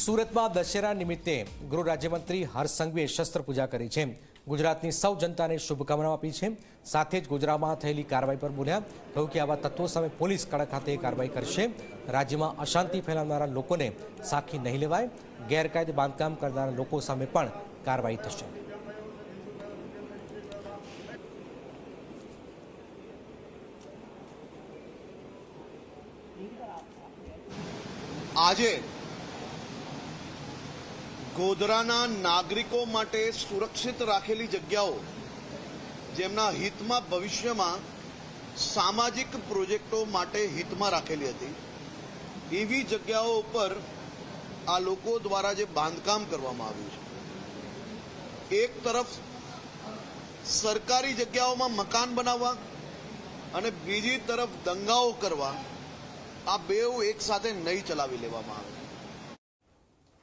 સુરતમાં દશેરા નિમિત્તે ગૃહ રાજ્યમંત્રી હર્ષ સંઘવીએ શસ્ત્ર પૂજા કરી છે. ગુજરાતની સૌ જનતાને શુભકામનાઓ આપી છે. સાથે જ ગુજરાતમાં થયેલી કાર્યવાહી પર બોલ્યા, કહ્યું કે આવા તત્વો સામે પોલીસ કડક હાથે કાર્યવાહી કરશે. રાજ્યમાં અશાંતિ ફેલાવનારા લોકોને સાખી નહીં લેવાય. ગેરકાયદે બાંધકામ કરનારા લોકો સામે પણ કાર્યવાહી થશે. આજે ગોધરાના નાગરિકો માટે સુરક્ષિત રાખેલી જગ્યાઓ, જેમના હિતમાં ભવિષ્યમાં સામાજિક પ્રોજેક્ટો માટે હિતમાં રાખેલી હતી, એવી જગ્યાઓ ઉપર આ લોકો દ્વારા જે બાંધકામ કરવામાં આવ્યું છે. એક તરફ સરકારી જગ્યાઓમાં મકાન બનાવવા અને બીજી તરફ દંગાઓ કરવા આ બેઉ એક સાથે નહીં ચલાવી લેવામાં આવે.